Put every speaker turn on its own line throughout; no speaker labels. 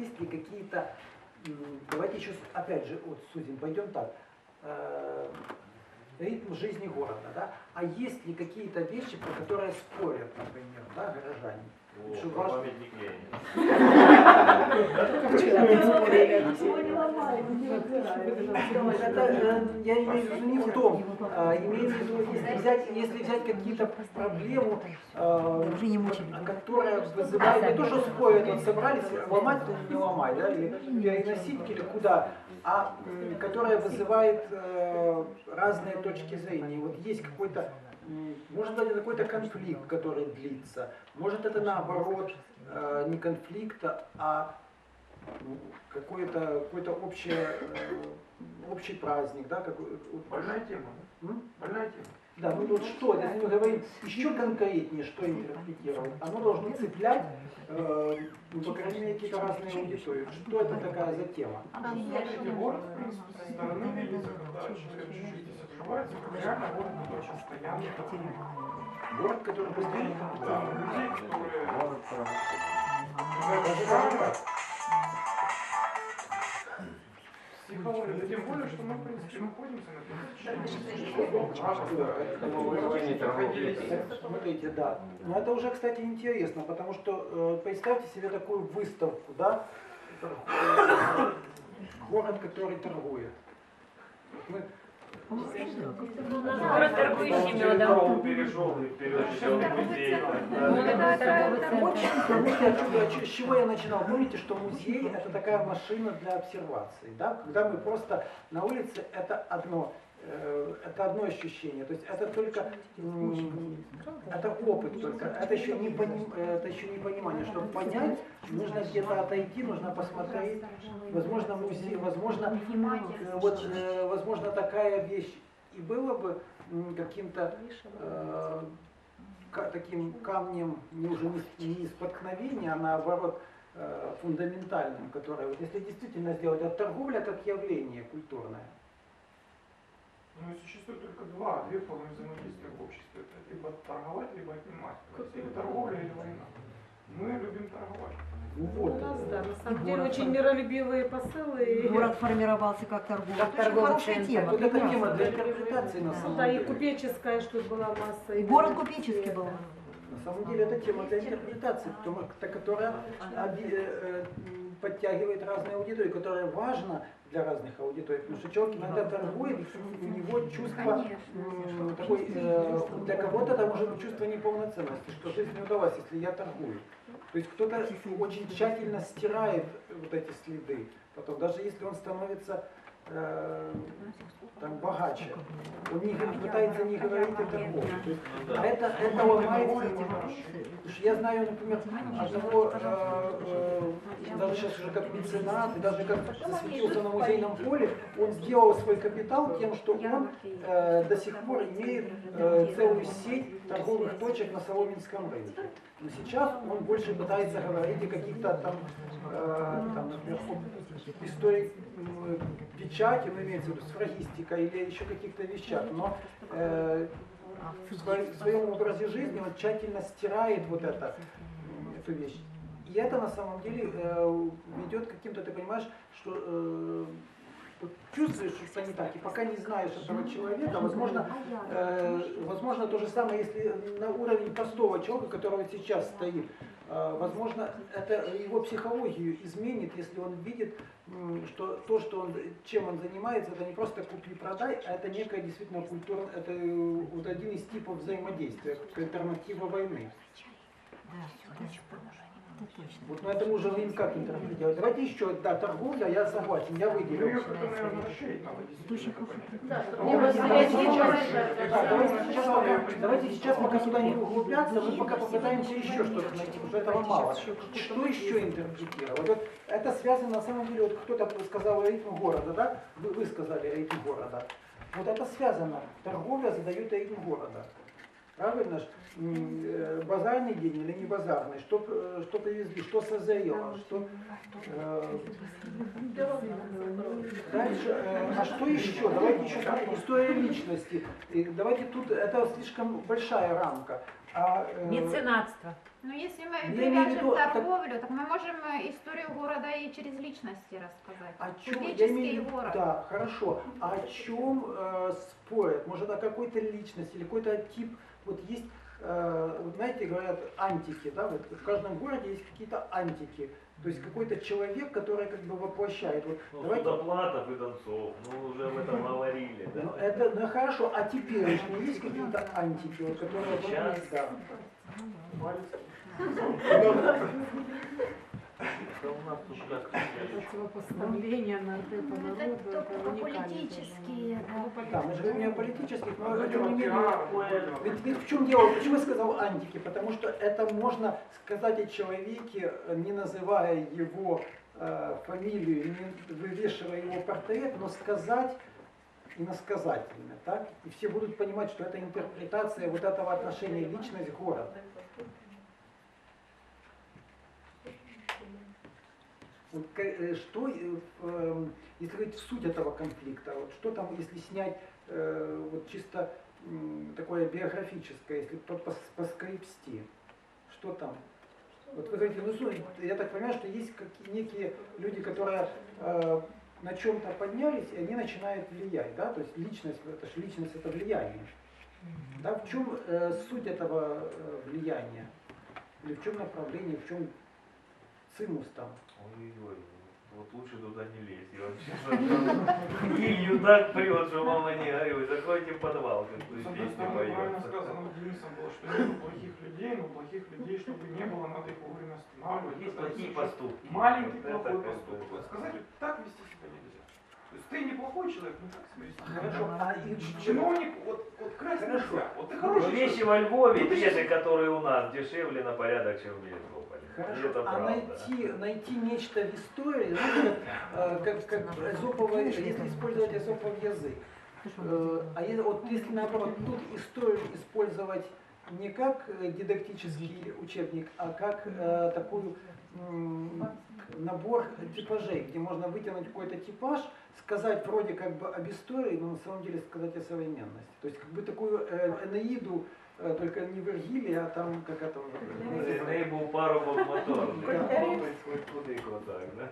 есть ли какие-то, давайте еще, опять же, вот сузим, пойдем так, Э, ритм жизни города, да, а есть ли какие-то вещи, про которые спорят, например, да, горожане?
О, про
ваш-
памятник Ленина.
Это, я имею в виду не в том, а имею в виду, если взять, если взять какие-то проблему, э,
Уже не мучили.
которая вызывает, не то, что спорят, вот собрались, ломать или не ломать, да, или переносить или куда, а которая вызывает э, разные точки зрения. Вот есть какой-то, может быть, это какой-то конфликт, который длится, может это наоборот э, не конфликт, а какое-то какой-то общее, э, общий праздник, да, какой,
Больная тема, да? Больная тема.
Да, ну вот что, если мы говорим еще конкретнее, что интерпретировать, оно должно цеплять, э, ну, по крайней мере, какие-то разные аудитории. Что это такая за тема?
Стороны видится, когда человек чуть-чуть открывается, как реально город, который постоянно
Город, который постоянно
Да, людей, которые
развивать.
психология, да тем более, что мы, в принципе, находимся на
Смотрите, да. Но это уже, кстати, интересно, потому что э, представьте себе такую выставку, да, город, который торгует. Мы
Город торгующий медом.
ч- с чего я начинал? Помните, что музей это такая машина для обсервации, да? Когда мы просто на улице, это одно, это одно ощущение. То есть это только, это опыт только, это еще не, поним- э, это еще не понимание. Чтобы понять, нужно где-то отойти, нужно посмотреть. Возможно, музей, возможно, э, вот, э, возможно, такая вещь и было бы каким-то э, таким камнем не уже не, не споткновения, а наоборот э, фундаментальным, которое, вот если действительно сделать, от торговля как явление культурное.
Ну и существует только два, две формы взаимодействия в обществе. Это либо торговать, либо отнимать. Или торговля, или война. Мы любим торговать.
Ну
У
вот.
нас, да, на самом
И
деле
город
очень
там-
миролюбивые посылы. и-
Город формировался как торговый.
Как торговый
хорошая
центр.
тема.
Вот это тема для интерпретации на самом
Да, и
деле.
купеческая, что была масса. и
Город
да,
купеческий
и
был.
На самом деле это тема для интерпретации, которая э, м, подтягивает разные аудитории, которая важна для разных аудиторий, потому что человек иногда торгует, у него чувство м, такой, э, для кого-то это может быть чувство неполноценности, что жизнь не удалась, если я торгую. То есть кто-то очень тщательно стирает вот эти следы, потом даже если он становится э, там, богаче, он не, пытается не говорить о торговле. То есть, это, это ломает Потому что я знаю, например, одного, э, э, даже сейчас уже как меценат, и даже как засветился на музейном поле, он сделал свой капитал тем, что он э, до сих пор имеет э, целую сеть торговых точек на Соломенском рынке. Но сейчас он больше пытается говорить о каких-то там, э, там например, истории м, печати, ну, имеется в виду сфрагистика или еще каких-то вещах. Но э, в своем- образе жизни он тщательно стирает вот это, эту вещь. И это на самом деле э, ведет к каким-то, ты понимаешь, что э, вот чувствуешь, что не так, и пока не знаешь этого человека, возможно, э, возможно то же самое, если на уровень простого человека, который сейчас стоит, э, возможно, это его психологию изменит, если он видит, что то, что он, чем он занимается, это не просто купли-продай, а это некая действительно культура, это э, вот один из типов взаимодействия, альтернатива войны.
Это точно.
Вот, но это видим, как интерпретировать. Давайте еще, да, торговля, я согласен, я
Да,
это
давайте сейчас, пока, давайте сейчас пока туда не углубляться, мы пока попытаемся еще что-то найти, потому что этого мало. Что еще интерпретировать? Вот это связано на самом деле, вот кто-то сказал ритм города, да? Вы, вы сказали ритм города. Вот это связано. Торговля задает ритм города. Правильно? Э, базарный день или не базарный, что, п- что привезли, что созрело, что... э, Дальше, э, а что еще? Давайте еще история личности. И давайте тут, это слишком большая рамка. А, э,
Меценатство.
Ну, если мы
Я
привяжем
виду, так-
торговлю, так мы можем э, историю города и через личности рассказать.
О чем, я имею в виду-
город.
да, хорошо. А о чем э, спорят? Может, о какой-то личности или какой-то тип? Вот есть, э, вот знаете, говорят антики, да, вот в каждом городе есть какие-то антики. То есть какой-то человек, который как бы воплощает. Вот,
Ну,
давайте,
Судоплатов и Донцов, ну уже об этом говорили,
ну,
да.
это ну, хорошо, а теперешние есть какие-то антики, вот, которые
Сейчас.
да.
Да у нас тут как
Противопоставление на это
Ну,
народу,
это
это
политические, да.
Да, мы же говорим не о политических, но
Ну,
тем не менее, Ведь, ведь в чем дело? Почему я сказал антики? Потому что это можно сказать о человеке, э, не называя его э, фамилию, не вывешивая его портрет, но сказать иносказательно, так? И все будут понимать, что это интерпретация вот этого отношения личность-город. Вот, э, что, э, эм, если говорить в суть этого конфликта, вот что там, если снять э, вот чисто такое биографическое, если по- пос- поскрипсти, что там? Вот вы говорите, ну я так понимаю, что есть какие, некие люди, которые на чем-то поднялись, и они начинают влиять, да, то есть личность, это же личность, это влияние. Да, в чем э, суть этого э, влияния? Или в чем направление, в чем цимус там?
Ой-ой-ой, вот лучше туда не лезь. Я вообще Илью так прет, что мама не горюй. Закройте подвал, как
С
вы
одной
песни
стороны, правильно
поете.
сказано Денисом было, что нет плохих людей, но плохих людей, чтобы не было, надо их вовремя останавливать.
Есть плохие поступки.
Маленький плохой поступок. Сказать, так вести себя нельзя. То есть ты неплохой человек, ну как вести?
Хорошо, а и?
Чиновник, вот, вот красть
Хорошо.
нельзя. Вот ты
Но
хороший
вещи
человек.
во Львове,
Ну,
те же, которые у нас, дешевле на порядок, чем в Мелитополе. И
Хорошо,
это
а
правда.
найти, найти нечто в истории, э, как, как эзоповый, если использовать эзопов язык, э, а если, вот если наоборот тут историю использовать не как э, дидактический учебник, а как э, такую набор типажей, где можно вытянуть какой-то типаж, сказать вроде как бы об истории, но на самом деле сказать о современности. То есть как бы такую э, Энеиду, э, только не Вергилия, а там как это
моторний.
Да.
Хлопець хоч куди да?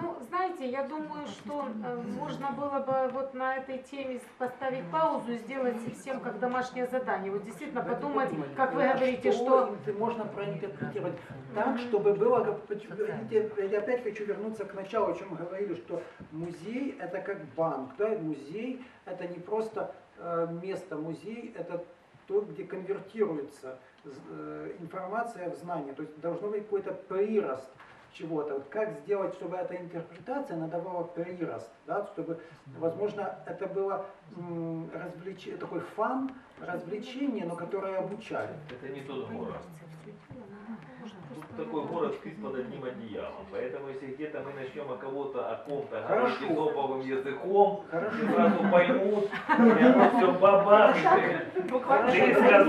Ну, знаете, я думаю, что э, можно было бы вот на этой теме поставить паузу и сделать всем как домашнее задание. Вот действительно подумать, как вы говорите, что
можно проинтерпретировать так, чтобы было, я опять хочу вернуться к началу, о чем мы говорили, что музей это как банк, да, музей это не просто э, место, музей это то, где конвертируется э, информация в знание, то есть должно быть какой-то прирост чего-то. Вот как сделать, чтобы эта интерпретация надавала прирост, да, чтобы, возможно, это было развлеч... такой фан, развлечение, но которое обучает.
Это не тот город. Тут такой город спит под одним одеялом. Поэтому если где-то мы начнем о кого-то, о ком-то говорить изоповым языком,
Хорошо.
все сразу поймут, и оно все бабах, и ты сказал.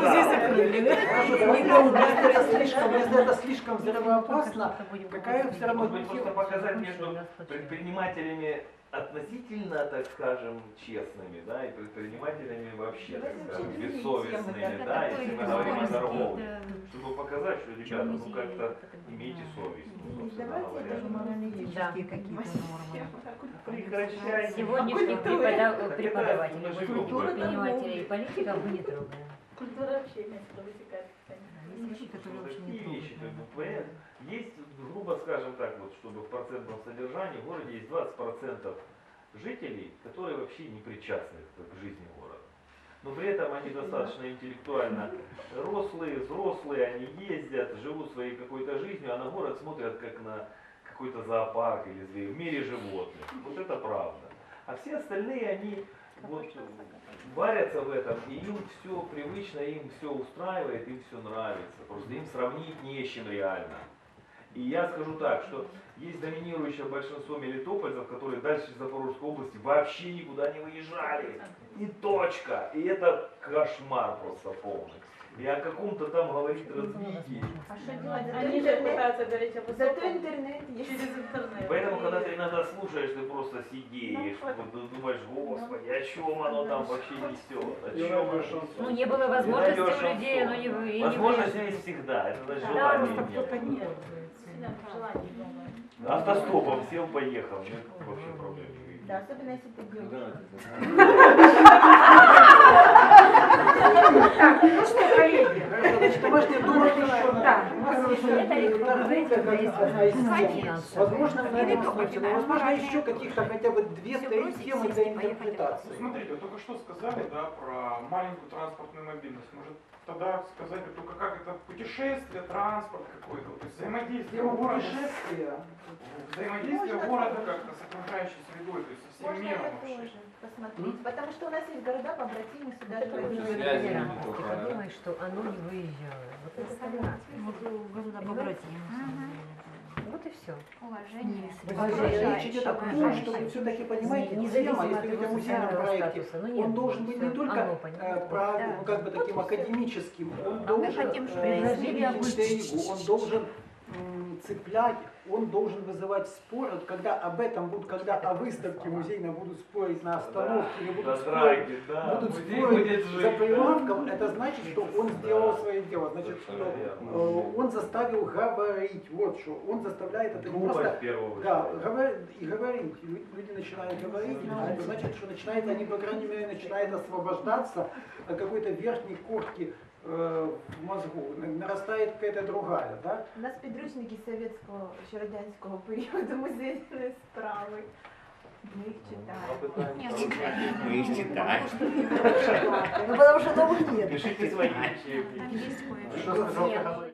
Это слишком, если это слишком взрывоопасно, какая все равно
Может быть, просто показать между предпринимателями относительно, так скажем, честными, да, и предпринимателями вообще, так скажем, бессовестными, да, если мы говорим о торговле. Чтобы показать, что, ребята, ну как-то имейте совесть, ну, собственно говоря.
морально-этические какие-то нормы.
Прекращайте.
Сегодняшних препода-
Так это
преподавателей, вот
в
предпринимателей и политиков мы не трогаем.
Культура общения, что вытекает.
Есть вещи, которые
Ну,
вообще не трогают.
Есть, грубо скажем так, вот, чтобы в процентном содержании в городе есть 20% жителей, которые вообще не причастны к жизни города. Но при этом они достаточно интеллектуально рослые, взрослые, они ездят, живут своей какой-то жизнью, а на город смотрят как на какой-то зоопарк или зверь, в мире животных. Вот это правда. А все остальные, они вот варятся в этом, и им все привычно, им все устраивает, им все нравится. Просто им сравнить не с чем реально. И я скажу так, что есть доминирующее большинство мелитопольцев, которые дальше Запорожской области вообще никуда не выезжали. И точка. И это кошмар просто полный. И о каком-то там говорить развитии.
А что делать? Они же пытаются говорить о
Зато интернет есть.
через интернет.
Поэтому, когда ты иногда слушаешь, ты просто сидишь,
Ну,
вот думаешь, господи, о чем оно там вообще несет? О чем.
Ну, не было возможности у людей, оно
шансон.
не вы- и не
Возможность есть всегда, это значит
Да,
желание нет.
кто-то не
Сильно желаний много.
Автостопом сел, поехал, нет вообще проблем.
Да, особенно если ты девушка.
Ну что, коллеги,
Значит, домашняя торговля,
Да.
Возможно, на этом основе, но возможно еще каких-то хотя бы две-три темы для интерпретации.
Смотрите, вот только что сказали, да, про маленькую транспортную мобильность. Может, тогда сказать только как это путешествие, транспорт какой-то, вот, взаимодействие
Тема
города,
путешествия.
взаимодействие города как-то с окружающей средой, то есть со всем миром вообще.
Посмотреть. Потому что у нас есть города побратимы сюда же
Ты
выезжают.
подумаешь, что оно не выезжало. Вот это согласна.
города побратимы.
Вот и все.
Уважение.
Уважение.
Речь идет о том, что вы все-таки понимаете, тема, если говорить о музейном проекте, он должен быть не только ну, как бы таким академическим, он
мы
должен интригу, он должен цеплять, он должен вызывать спор. Вот когда об этом будут, когда о выставке музейной будут спорить на остановке, или
Да,
будут спорить
да.
будут
Музей
спорить за
да.
прилавком, это значит, что он сделал свое дело. Значит, что
Совершенно
э, он заставил говорить. Вот что. Он заставляет это не
Думать
просто да, и говорить. Лю- Люди начинают говорить, это значит, что начинает, они, по крайней мере, начинают освобождаться от какой-то верхней корки в мозгу. На- Нарастает какая-то другая, да?
У нас підручники советского, ще радянського періоду музейної справи. Ми їх читаємо.
Нет,
Мы их читаем.
Ну потому что новых нет.
Пишите свои учебники.
там есть кое-что.
Что сказал Каховой?